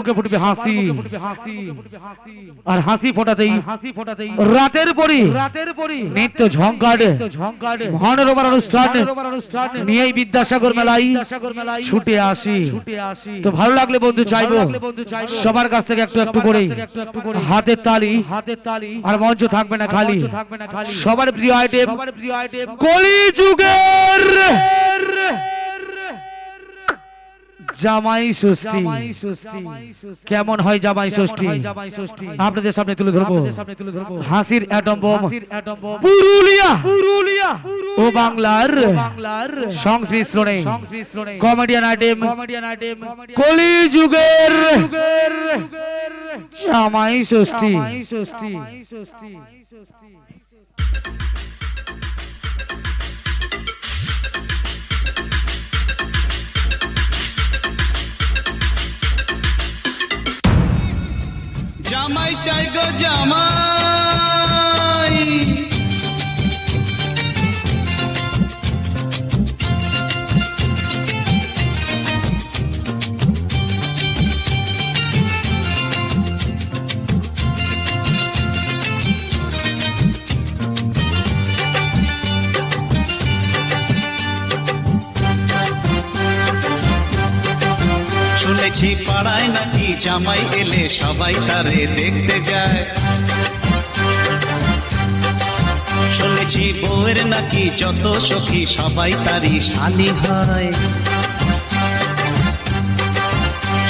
মুখে ফুটবে হাসি। আর হাসি ফোটাতেই হাসি ফোটাতেই রাতের রাতের নিত্য অনুষ্ঠান নিয়েই বিদ্যাসাগর মেলাই ছুটে আসি। তো ভালো লাগলে বন্ধু চাইব? সবার কাছ থেকে একটু একটু করে হাতের তালি। হাতের তালি। আর মঞ্চ থাকবে না খালি। থাকবে না খালি। সবার প্রিয় আইটেম সবার প্রিয় আইটেম কলি যুগের জামাই ষষ্ঠী। কেমন হয় জামাই ষষ্ঠী? আপনাদের সামনে তুলে ধরবো। হাসির অ্যাটম বোম পুরুলিয়া। ও বাংলার বাংলার সংমিশ্রণে। Comedian item. কলি যুগের জামাই ষষ্ঠী। জামাই চাই গো জামাই। শুনেছি পাড়ায় জামাই এলে সবাই তারে দেখতে যায়। শুনেছি বউয়ের নাকি যত সখী, সবাই তারই শালি হয়।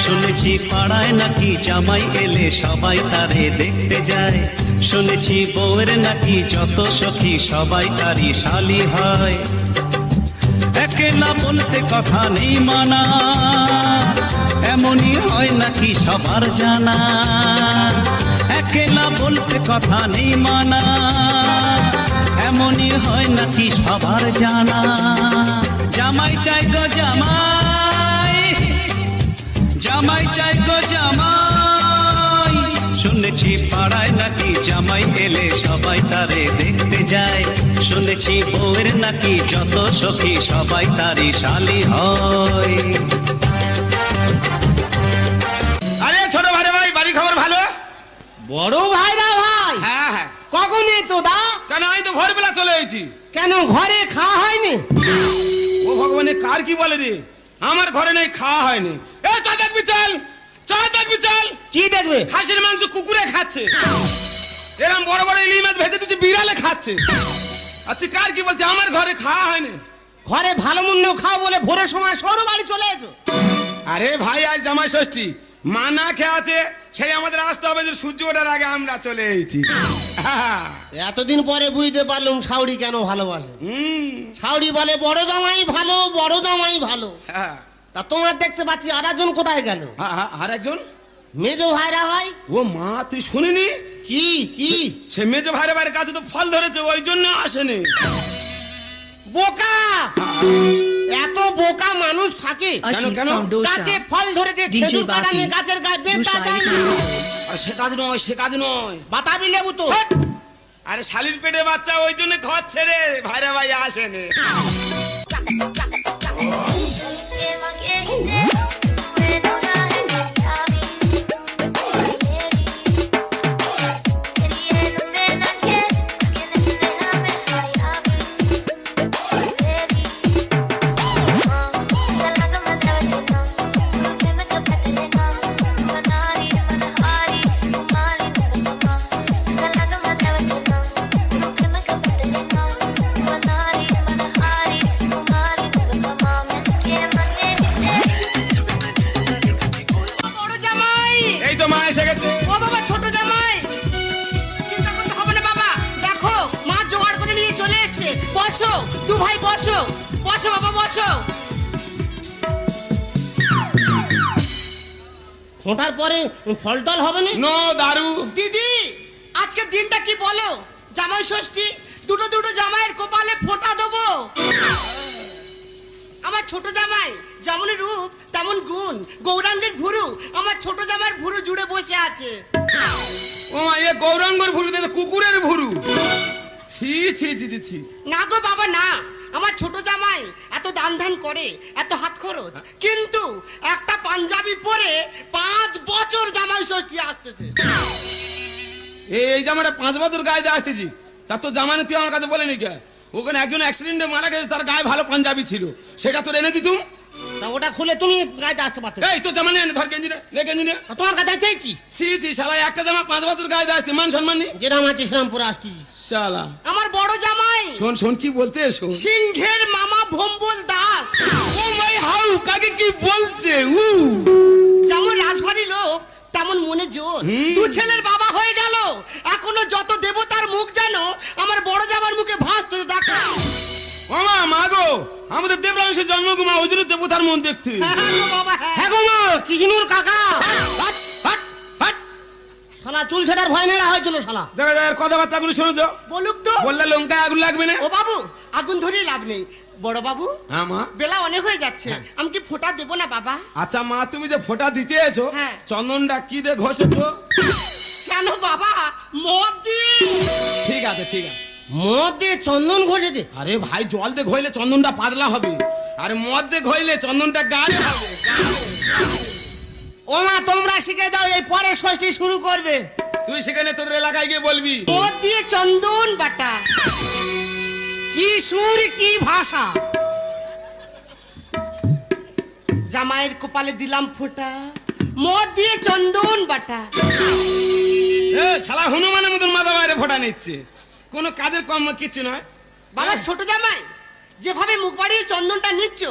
শুনেছি পাড়ায় নাকি জামাই এলে সবাই তারে দেখতে যায়। শুনেছি বউয়ের নাকি যত সখী, সবাই তারই শালি হয়। একে না বলতে কথা নেই মানা। এমনই হয় নাকি সবার জানা? একেলা বলতে কথা নেই মানা। এমনই হয় নাকি সবার জানা? জামাই চাই গো জামাই জামাই চাই গো জামাই। শুনেছি পাড়ায় নাকি জামাই এলে সবাই তারে দেখতে যায়। শুনেছি বউয়ের নাকি যত সখী সবাই তারই শালি হয়। বড় ভাইরা ভাই। হ্যাঁ হ্যাঁ। কখন এসো দা? কেন আমি তো ভোরবেলা চলে এসেছি। কেন ঘরে খাওয়া হয়নি? ও ভগবানে কার কি বলে রে? আমার ঘরে নেই খাওয়া হয়নি। এ চা দেখবি চল। চা দেখবি চল। কি দেখবে? খাসির মাংস কুকুরে খাচ্ছে। এরম বড় বড় ইলি মাছ ভেজে দিচ্ছে বিড়ালে খাচ্ছে। আচ্ছা কার কি বলছে? আমার ঘরে খাওয়া হয়নি। ঘরে ভালো মন্দ খাও বলে ভোরের সময় সরু বাড়ি চলে এসো আরে ভাই আজ জামাই ষষ্ঠী। মা না খেয়ে আছে সেই আমাদের আসতে হবে যে সূর্য ওঠার আগে আমরা চলে এসেছি। হ্যাঁ। এতদিন পরে বুঝতে পারলাম সাউরি কেন ভালোবাসে। হুম। সাউরি বলে বড় জামাই ভালো বড় জামাই ভালো। হ্যাঁ। তা তোমরা দেখতে পাচ্ছি আর একজন কোথায় গেল? হ্যাঁ, হ্যাঁ, আর একজন মেজো ভাইরা ভাই। ও মা তুই শুনিনি? কি কি? সে মেজো ভাইয়ের বাড়ির কাছে তো ফল ধরেছে ওই জন্য আসেনি। বোকা! মানুষ থাকে। কেন কেন? গাছে ফল ধরে যে খেজুর কাটা নিয়ে গাছের গায়ে বেতা যায় না। আর সে কাজ নয় সে কাজ নয়। বাতাবি লেবু তো। আরে শালির পেটে বাচ্চা ওই জন্য ঘর ছেড়ে ভাইরা ভাই আসেনি। ফোটার পরে ফল টল হবে না? নো দারু। দিদি আজকের দিনটা কি বলো? জামাই ষষ্ঠী দুটো দুটো জামাইয়ের কপালে ফোঁটা দেবো। আমার ছোট জামাই যেমন রূপ তেমন গুণ গৌরাঙ্গের ভুরু আমার ছোট জামাইয়ের ভুরু জুড়ে বসে আছে। ও মা এ গৌরাঙ্গর ভুরু দেখে কুকুরের ভুরু। ছি ছি ছি ছি ছি। না গো বাবা না। আমার ছোট জামাই এত দান ধান করে এত হাত খরচ। কিন্তু একটা পাঞ্জাবি পরে পাঁচ বছর জামাই ষষ্ঠী আসতেছে। এই এই জামাটা পাঁচ বছর গায়ে দিয়ে আসতেছি। তার তো জামানে তুই আমার কাছে বলেনি কে? ওখানে একজন অ্যাক্সিডেন্টে মারা গেছে তার গায়ে ভালো পাঞ্জাবি ছিল। সেটা তোর এনে দিতুম? তা ওটা খুলে তুমি গাইতে আসতে পারতে। এই তো জামা নিয়ে নে, ধর গেঞ্জি নে, নে গেঞ্জি নে। তোমার কাছে চাই কি? ছি ছি শালা একটা জামা পাঁচ বছর গায়ে দিয়ে আসতে মান সম্মান নেই? যেরাম আছিস সেরাম পরে আসতি শালা। আমার বড় জামাই শোন শোন কি বলতে শোন। সিংহের মামা ভম্বল দাস। ও মাই হাউ কাকে কি বলছে উ। যেমন রাজবাড়ি লোক তেমন মনে জোর। দু ছেলের বাবা হয়ে গেল। এখনও যত দেবতার মুখ জানো আমার বড় জামার মুখে ভাসতে দেখা। মামা মা গো আমাদের দেবরাংশের জন্মকুমা ওই জন্য দেবতার মন দেখতে হ্যাঁ গো বাবা হ্যাঁ। হ্যাঁ গো মা কৃষ্ণুর কাকা। হাট। শালা চুল ছেটার ভয় নেড়া হয়েছিল শালা। দেখা যায় কথাবার্তাগুলো শুনেছো? বলুক তো। বললে লঙ্কায় আগুন লাগবে না? ও বাবু আগুন ধরেই লাভ নেই। বড় বাবু হ্যাঁ মা। বেলা অনেক হয়ে যাচ্ছে। আমি কি ফোঁটা দেবো না বাবা? আচ্ছা মা তুমি যে ফোঁটা দিতে এছো হ্যাঁ। চন্দনটা কি দিয়ে ঘষেছো? কেন বাবা? মদ দিয়ে। ঠিক আছে ঠিক আছে। মদ দিয়ে চন্দন ঘষেছে? আরে ভাই জল দিয়ে ঘইলে চন্দনটা পাতলা হবে। আরে মদ দিয়ে ঘইলে চন্দনটা গাঢ় হবে। ও মা তোমরা শিখে দাও এই পরে ষষ্ঠী শুরু করবে। তুই সেখানে তোদের এলাকায় গিয়ে বলবি। মদ দিয়ে চন্দন বাটা। কি সুর কি ভাষা। জামাইয়ের কপালে দিলাম ফোঁটা মদ দিয়ে চন্দন বাটা। এ শালা হনুমানের মতন মাথা বাইরে ফোঁটা নিচ্ছে। কোনো কাজের কম কিচ্ছু নয়। বাবা ছোট জামাই যেভাবে মুখ বাড়িয়ে চন্দনটা নিচ্ছ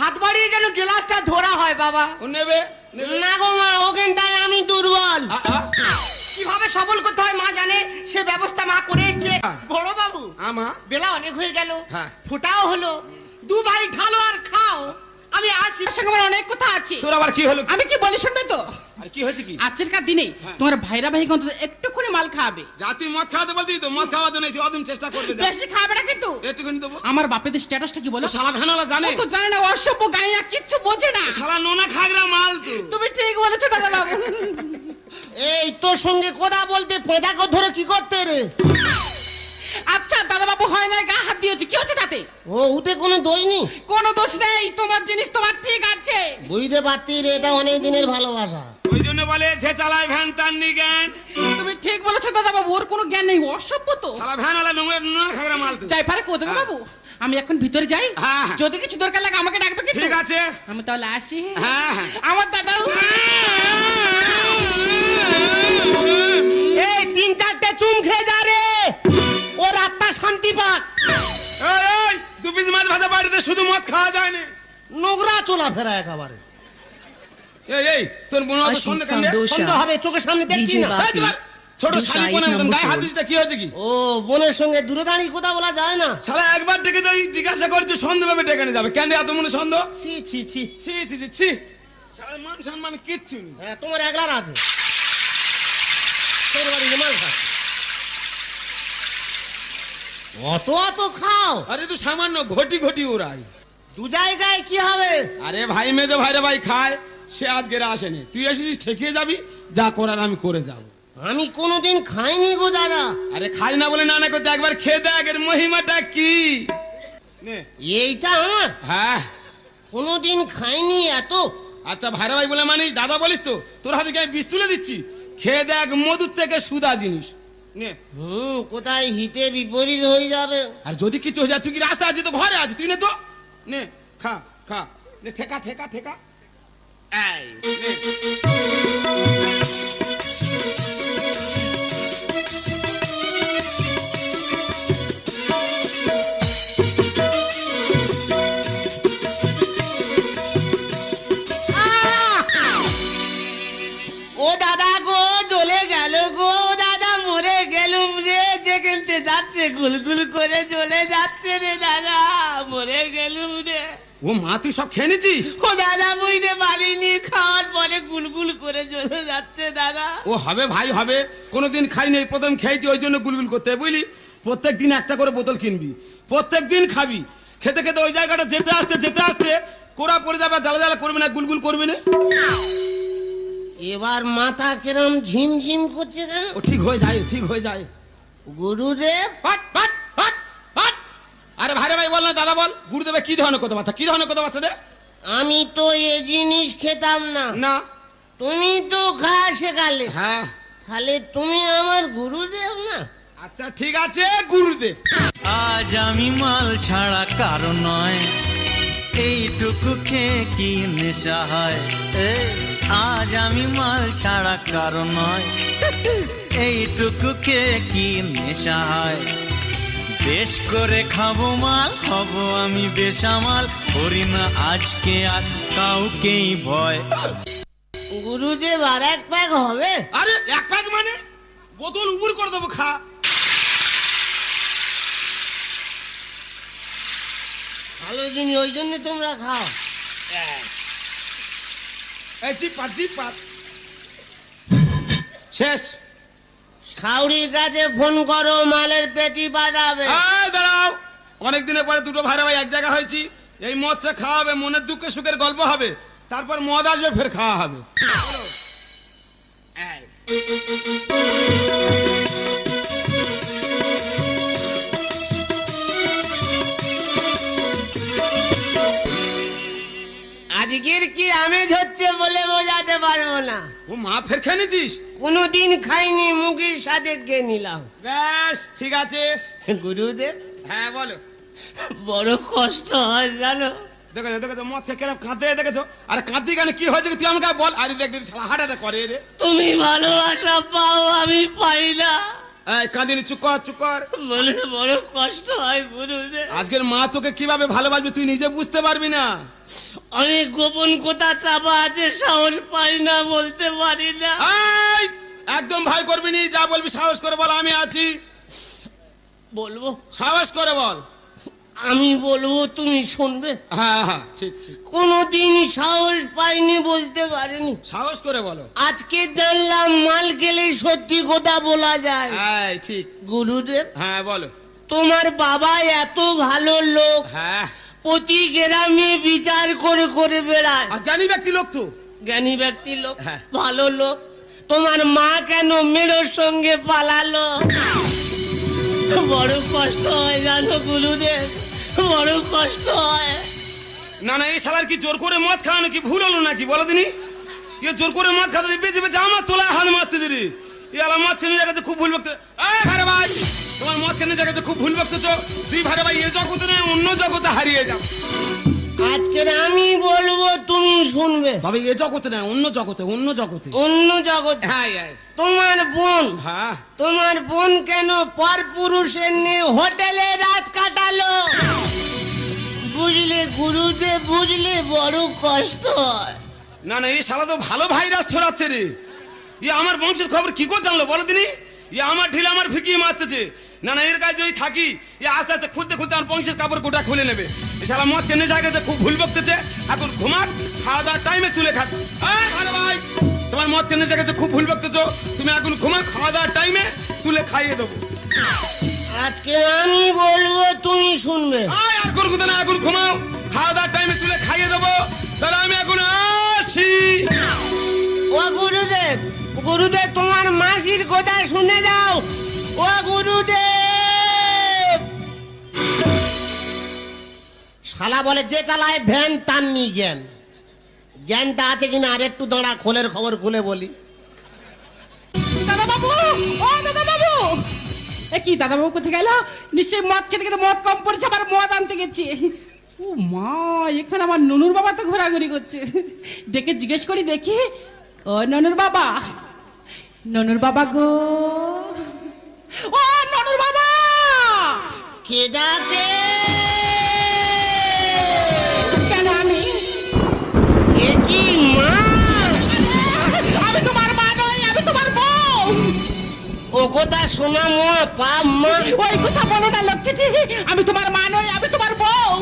হাত বাড়িয়ে যেন গ্লাসটা ধরা হয় বাবা। ও নেবে নেবে। না গো মা ওখানটায় আমি দুর্বল। কীভাবে সবল করতে হয় মা জানে? সে ব্যবস্থা মা করে এসছে। বড় বাবু আমা বেলা অনেক হয়ে গেল। হ্যাঁ। ফোটাও হলো। দু ভাই ঢালো আর খাও। আমি আসি সঙ্গে আমার অনেক কথা আছে। তোর আবার কি হলো? আমি কি বলি শুনবে তো? আর কি হয়েছে কি? আজকেরকার দিনে তোমার ভাইরা ভাই অন্তত একটুখানি মাল খাবে। যা তুই মদ খাওয়াতে বলতি তো? মদ খাওয়াতে নেই অদম চেষ্টা করবে যা। বেশি খাবে না কিন্তু। একটুখানি দেবো। আমার বাপেদের স্ট্যাটাসটা কি বলো? শালা ভ্যানওয়ালা জানে। তো জানে না অসভ্য গাইয়া কিচ্ছু বোঝে না। শালা নোনা খাগরা মাল তো। তুমি ঠিক বলেছ দাদা বাবু। এই তোর সঙ্গে কথা বলতে পেঁচাকে ধরে কি করতে রে? আচ্ছা দাদা বাবু হয় না গা হাত দিয়েছে। কি হচ্ছে তাতে? ও উঠে কোনো দোষ নেই। কোনো দোষ নেই তোমার জিনিস তোমার ঠিক আছে। বুঝতে পারতি রে এটা অনেক দিনের ভালোবাসা। ওই জন্য বলে যে চালায় ভ্যান তার নি জ্ঞান। তুমি ঠিক বলেছ দাদা বাবু ওর কোনো জ্ঞান নেই অসভ্য তো। শালা ভ্যানওয়ালা নোংরা নোনা খাগরা মাল তো। যাই পারে কোথাও বাবু আমি এখন ভিতরে যাই। হ্যাঁ, হ্যাঁ। যদি কিছু দরকার লাগে আমাকে ডাকবে কি ঠিক আছে। আমি তাহলে আসি। হ্যাঁ, হ্যাঁ। আমার দাদা এই তিন চারটে চুম খেয়ে যা রে। ওর আত্মা শান্তি পাক। এই, এই, দু পিস মাছ ভাজা বাড়িতে শুধু মদ খাওয়া যায় না। নোংরা চলাফেরা একেবারে। এই এই তোর মনে হতো সন্ধ্যে সন্দেহ হবে চোখের সামনে দেখছি না। এই, চুপ কর। ছোট শালি কোনে মতন গায়ে হাত দিতে কি হয়েছে কি? ও বোনের সঙ্গে দূরে দাঁড়িয়ে কথা বলা যায় না। শালা একবার ডেকে যাই জিজ্ঞাসা করছি সন্ধ্যে ভাবে ডেকে যাবে। কেন এত মনে সন্দেহ ছি ছি ছি। ছি ছি ছি ছি। শালার মান সম্মান কিচ্ছু নেই। হ্যাঁ তোমার একলার আছে। তোর বাড়ি অত অত খাও। আরে তো সামান্য ঘটি ঘটি ওরাই দু জায়গায় কি হবে? আরে ভাই মেজো ভাইরে ভাই খায়। সে আজকে আসেনি। তুই এসেছিস ঠেকিয়ে যাবি। যা করার আমি করে যাব। আমি কোনোদিন খাইনি গো দাদা। আরে খাই না বলে না না করতে একবার খেয়ে দেখ এর মহিমাটা কি? এইটা আমার? হ্যাঁ। কোনোদিন খাইনি এত। আচ্ছা ভাইরা ভাই বলে মানিস দাদা বলিস তো তোর হাতে আমি বিষ তুলে দিচ্ছি? খেয়ে দেখ মধুর থেকে সুদা জিনিস। হুম কোথায় হিতে বিপরীত হয়ে যাবে? আর যদি কিছু হয়ে যায় তুই কি রাস্তা আছে? তো ঘরে আছে তুই নে তো। নে খা খা। নে ঠেকা ঠেকা ঠেকা। এই নে। গুলগুল করে চলে যাচ্ছে রে দাদা মরে গেলুম রে। ও মা তুই সব খেয়ে নিছিস ও দাদা বুঝতে পারিনি খাওয়ার পরে গুলগুল করে চলে যাচ্ছে দাদা। ও হবে ভাই হবে। কোনোদিন খাইনি এই প্রথম খেয়েছি ওই জন্য গুলগুল করতে। বুঝলি? প্রত্যেক দিন একটা করে বোতল কিনবি। প্রত্যেক দিন খাবি। খেতে খেতে ওই জায়গাটা যেতে আসতে যেতে আসতে কোরা পড়ে যাবে জ্বালা জ্বালা করবি না গুলগুল করবি না। এবার মাথা কিরম ঝিমঝিম করছে কেন? ও ঠিক হয়ে যায় ঠিক হয়ে যায়। গুরুদেব। পাট পাট পাট পাট আরে ভাইরে ভাই বল না দাদা বল। গুরুদেবে কি ধরনের কথাবার্তা কি ধরনের কথাবার্তা রে আমি তো এ জিনিস খেতাম না। না। তুমি তো খাওয়া শেখালে। হ্যাঁ। তাহলে তুমি আমার গুরুদেব না? আচ্ছা ঠিক আছে গুরুদেব। আজ আমি মাল ছাড়া কারও নয়। এইটুকু খেয়ে কি নেশা হয়? আজ আমি মাল ছাড়া কারও নয়। এইটুকু খেয়ে কি নেশা হয় বেশ করে খাব মাল হব আমি বেসামাল। করি না আজকে আর কাউকেই ভয়। গুরুদেব আর এক প্যাক হবে? আরে এক প্যাক মানে? বোতল উপর করে দেবো খা। ভালো জিনিস ওই জন্য তোমরা খাও। এই চিপাত চিপাত। শেষ। সাউরির কাছে ফোন করো মালের পেটি পাঠাবে দাঁড়াও। অনেক দিনের পরে দুটো ভাইরা ভাই এক জায়গা হয়েছি। এই মদটা খাওয়াবে মনের দুঃখে সুখের গল্প হবে। তারপর মদ আসবে ফের খাওয়া হবে। আজকের কি আমেজ হচ্ছে বলে বোঝাতে পারব না। ও মা ফের খেয়ে নিয়েছিস? কোনোদিন খাইনি মুখের সাথে খেয়ে নিলাম। ব্যাস ঠিক আছে। গুরুদেব? হ্যাঁ বলো। বড় কষ্ট হয় জানো? দেখেছ দেখেছ মদ খেয়ে কেরম কাঁদতে দেখেছ? আরে কাঁদতে কেন? কি হয়েছে তুই আমাকে বল। আরে দেখ দেখ শালা হাঁটাতে করে রে। তুমি ভালোবাসা পাও আমি পাই না। এই কাঁদিনি চুপ কর চুপ কর। বলে বড় কষ্ট হয় গুরুদেব। আজকের মা তোকে কীভাবে ভালোবাসবে তুই নিজে বুঝতে পারবি না। অনেক গোপন কথা চাপা আছে? সাহস পাই না বলতে পারি না। একদম ভয় করবি নি যা বলবি সাহস করে বল আমি আছি। বলব? সাহস করে বল। আমি বলব তুমি শুনবে? হ্যাঁ হ্যাঁ ঠিক ঠিক। কোনোদিন সাহস পাইনি বলতে পারিনি। সাহস করে বলো। আজকে জানলাম মাল গেলে সত্যি কথা বলা যায়। এই ঠিক। গুরুদেব হ্যাঁ বলো। তোমার বাবা এত ভালো লোক। হ্যাঁ। প্রতি গ্রামে বিচার করে করে বেড়ায়। আর জ্ঞানী ব্যক্তি লোক তো। জ্ঞানী ব্যক্তি লোক হ্যাঁ। ভালো লোক। তোমার মা কেন মেরোর সঙ্গে পালালো? বড় কষ্ট হয় জানো গুরুদেব বড় কষ্ট হয়। না না এই শালার কি জোর করে মদ খাওয়ানো কি ভুল হলো নাকি? বলো দিনি। ইয়ে জোর করে মদ খাতে বেঁচে বেঁচে আমার তোলায় হাত মারতে দিলি। ইয়ে আলা মদ খেয়ে জায়গাতে খুব ভুল বকতে এই ভাই তোমার মদ খেয়ে জায়গাতে খুব ভুল বকতেছো তুই ভারে ভাই এ জগতে নয় অন্য জগতে হারিয়ে যাও। আজকে আমি বলব তুমি শুনবে। তবে এ জগতে নয় অন্য জগতে অন্য জগতে। অন্য জগতে। হ্যাঁ হ্যাঁ। তোমার বোন হ্যাঁ। তোমার বোন কেন পর পুরুষের নিয়ে হোটেলে রাত কাটালো? বুঝলে গুরুদেব বুঝলে বড় কষ্ট হয়। না না এই শালা তো ভালো ভাইরাস ছড়াচ্ছে রে। ইয়ে আমার বংশের খবর কি করে জানলো বলো দিনি? ই আমার ঢিলে আমার ফিকিয়ে মারতেছে। না না এর কাছে যদি থাকি ইয়ে আস্তে আস্তে খুলতে খুলতে আমার বংশের কাপড় গোটা খুলে নেবে। এ শালা মদ কেনে জায়গাতে খুব ভুল বকতেছে? এখন ঘুমাক খাওয়া দাওয়ার টাইমে তুলে এই ভালো ভাই তোমার মদ কেনে জায়গাতে খুব ভুল বকতেছো? তুমি এখন ঘুমাক খাওয়া দাওয়ার টাইমে তুলে খাইয়ে দেবো। আজকে আমি বলব তুমি শুনবে। আর কথা না এখন ঘুমাও খাওয়া দাওয়ার টাইমে তুলে খাইয়ে দেবো। তাহলে আমি এখন আসি। ও গুরুদেব গুরুদেব তোমার মাসির কথা শুনে যাও। ও গুরুদেব! শালা বলে, যে চালায় ভ্যান, তার নি জ্ঞান। জ্ঞানটা আছে কিনা আর একটু দাঁড়া, খোলের খবর খুলে বলি। দাদা বাবু ও দাদা বাবু এ কি দাদা বাবু কোথায় গেল? নিশ্চয়ই মদ খেতে খেতে মদ কম পড়েছে, আবার মদ আনতে গেছে। ও মা, এখানে আমার ননুর বাবা তো ঘোরাঘুরি করছে। ডেকে জিজ্ঞেস করি, দেখি? ও ননুর বাবা। ননুর বাবা গো ও ননুর বাবা! কে ডাকে কেন আমি? এ কি মা? আমি তোমার মা নই আমি তোমার বউ। ও কথা শোনা মা পাপ মা। ওই কথা বলো না লক্ষ্মীটি আমি তোমার মা নই আমি তোমার বউ।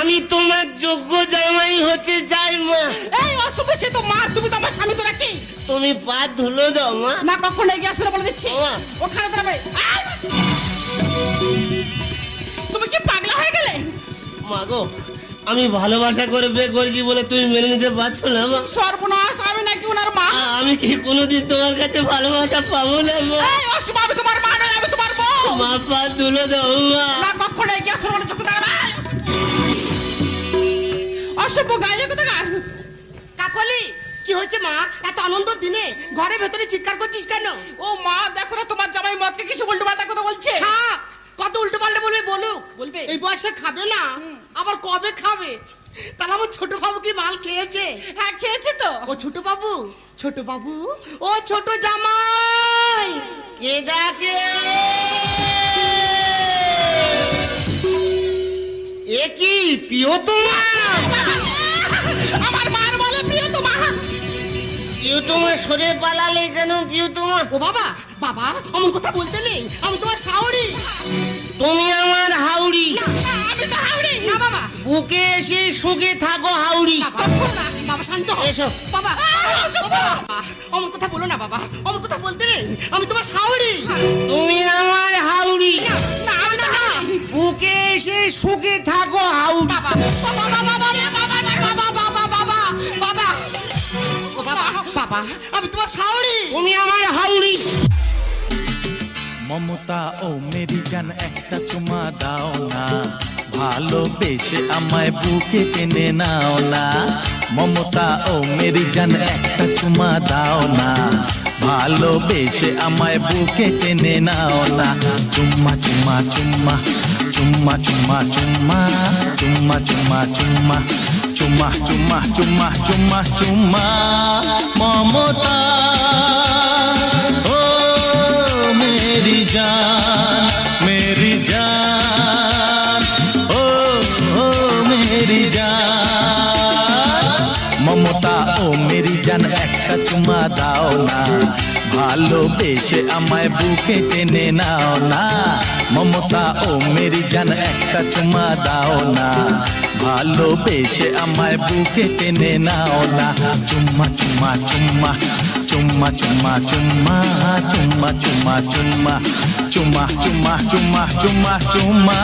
আমি তোমার যোগ্য জামাই হতে চাই মা। এই সে তো মা তুমি তো আমার স্বামী তো নাকি? তুমি পা ধুলো দাও মা। না কখন এগিয়ে আসবে বলে দিচ্ছি। ওখানে দাঁড়াবে আই! তুমি কি পাগলা হয়ে গেলে? মাগো আমি ভালোবাসা করে বিয়ে করেছি বলে তুমি মেনে নিতে পারছ না মা। সর্বনাশ আমি নাকি ওনার মা? আমি কি কোনোদিন তোমার কাছে ভালোবাসা পাবো না মা? আমি তোমার মা নই আমি তোমার বউ। মা পা ধুলো দাও মা। না কখন এগিয়ে আসবে বলে চোখে দাঁড়াবে অসভ্য গায়ে কোথাকার? কাকলি কি হয়েছে মা? এত আনন্দের দিনে? ঘরের ভেতরে চিৎকার করছিস কেন? ও মা দেখো না তোমার জামাই মদকে কিছু উল্টো পাল্টা কথা বলছে? খা কত উল্টো পাল্টে বলবে বলুক। বলবে? এই বয়সে খাবে না? আবার কবে খাবে? তাহলে আমার ছোট বাবু কি মাল খেয়েছে? হ্যাঁ খেয়েছে তো। ও ছোট বাবু? ছোট বাবু? ও ছোট জামাই! কে ডাকে? এ কি? প্রিয় তোমার প্রিয় তোমার সরে পালালে কেন প্রিয় তোমার? ও বাবা বাবা অমন কথা বলতে নেই। আমি তোমার শাওরি তুমি আমার হাউড়ি। আমি তো হাওড়ি না বাবা। বুকে এসে সুখে থাকো হাউড়ি। বাবা শান্ত এসো। বাবা অমন কথা বলো না বাবা। অমন কথা বলতে নেই। আমি তোমার শাওরি তুমি আমার হাউড়ি। বুকে এসে সুখে থাকো হাউড়ি বাবা আমি তোমার শাওরি তুমি আমার হাউড়ি মমতা ও মেরি জান একটা চুমা দাও না। ভালোবেসে আমায় বুকে টেনে নাও না। মমতা ও মেরি জান একটা চুমা দাও না। ভালোবেসে আমায় বুকে টেনে নাও না। চুম্মা চুম্মা চুম্মা চুম্মা চুম্মা চুম্মা চুম্মা চুম্মা চুম্মা। চুমা চুমা চুমা চুমা চুমা মমতা। ও মেরি জান মেরি জান। ও ও মেরি জান। মমতা, ও মেরি জান, একটা চুমা দাও না। ভালোবেসে আমায় বুকে টেনে নাও না মমতা ও মেরি জান একটা চুমা দাও না ভালোবেসে আমায় বুকে টেনে নাও না চুম্মা চুম্মা চুম্মা চুম্মা চুম্মা চুম্মা চুম্মা চুম্মা চুম্মা চুম্মা চুম্মা চুম্মা চুম্মা চুম্মা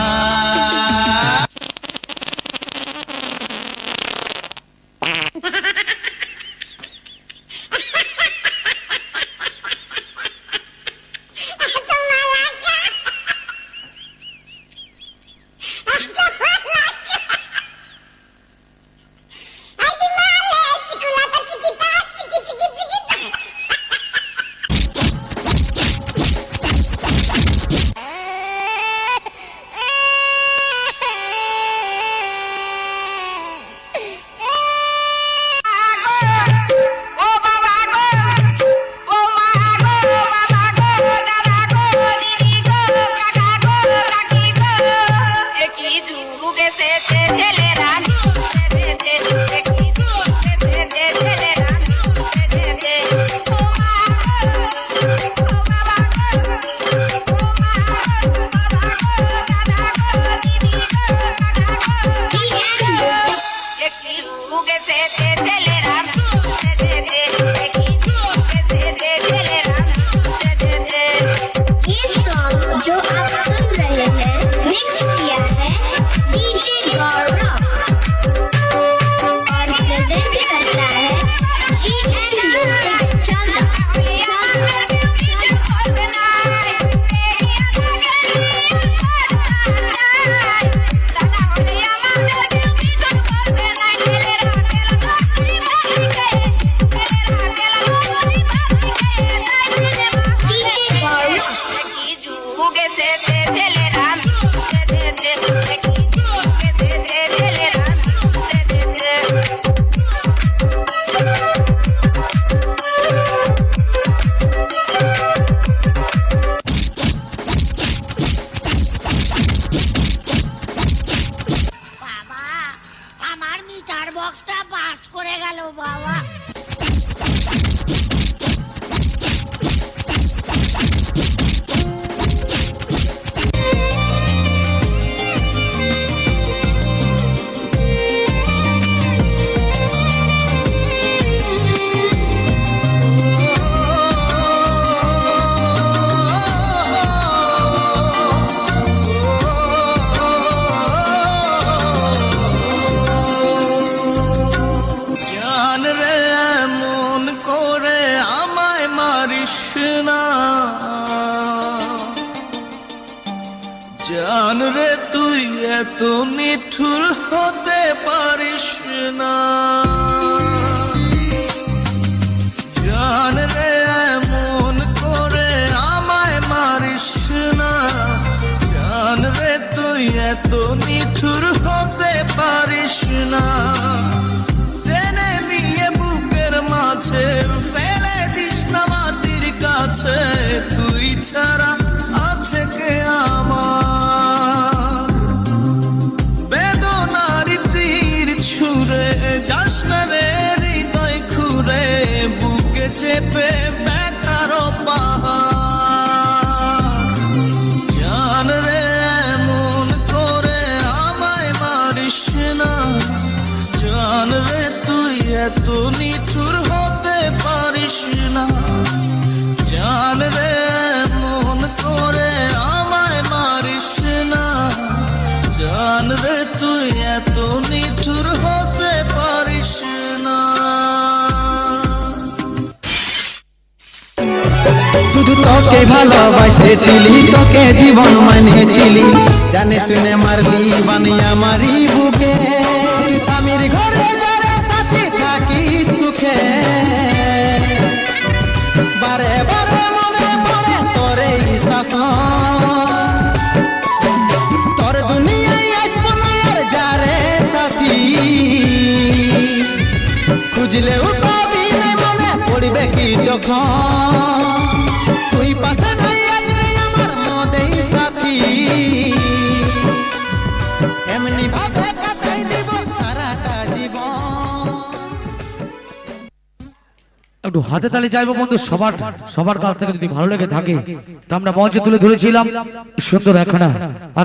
娃娃。জান রে তুই এত নিঠুর হতে পারিস না। জান রে এমন করে আমায় মারিস না। জান রে তুই এত নিঠুর হতে পারিস না। টেনে নিয়ে বুকের মাঝে ফেলে দিস না মাটির কাছে। তুই ছাড়া শুধু তোকে ভালোবাসেছিলি তোকে জীবন মানেছিলি। জানে শুনে মারলি বানিয়া মারি বুকে। একটু হাতে তালে চাইব বন্ধু, সবার সবার কাছ থেকে যদি ভালো লেগে থাকে, তা আমরা মঞ্চে তুলে ধরেছিলাম। সুন্দর একখানা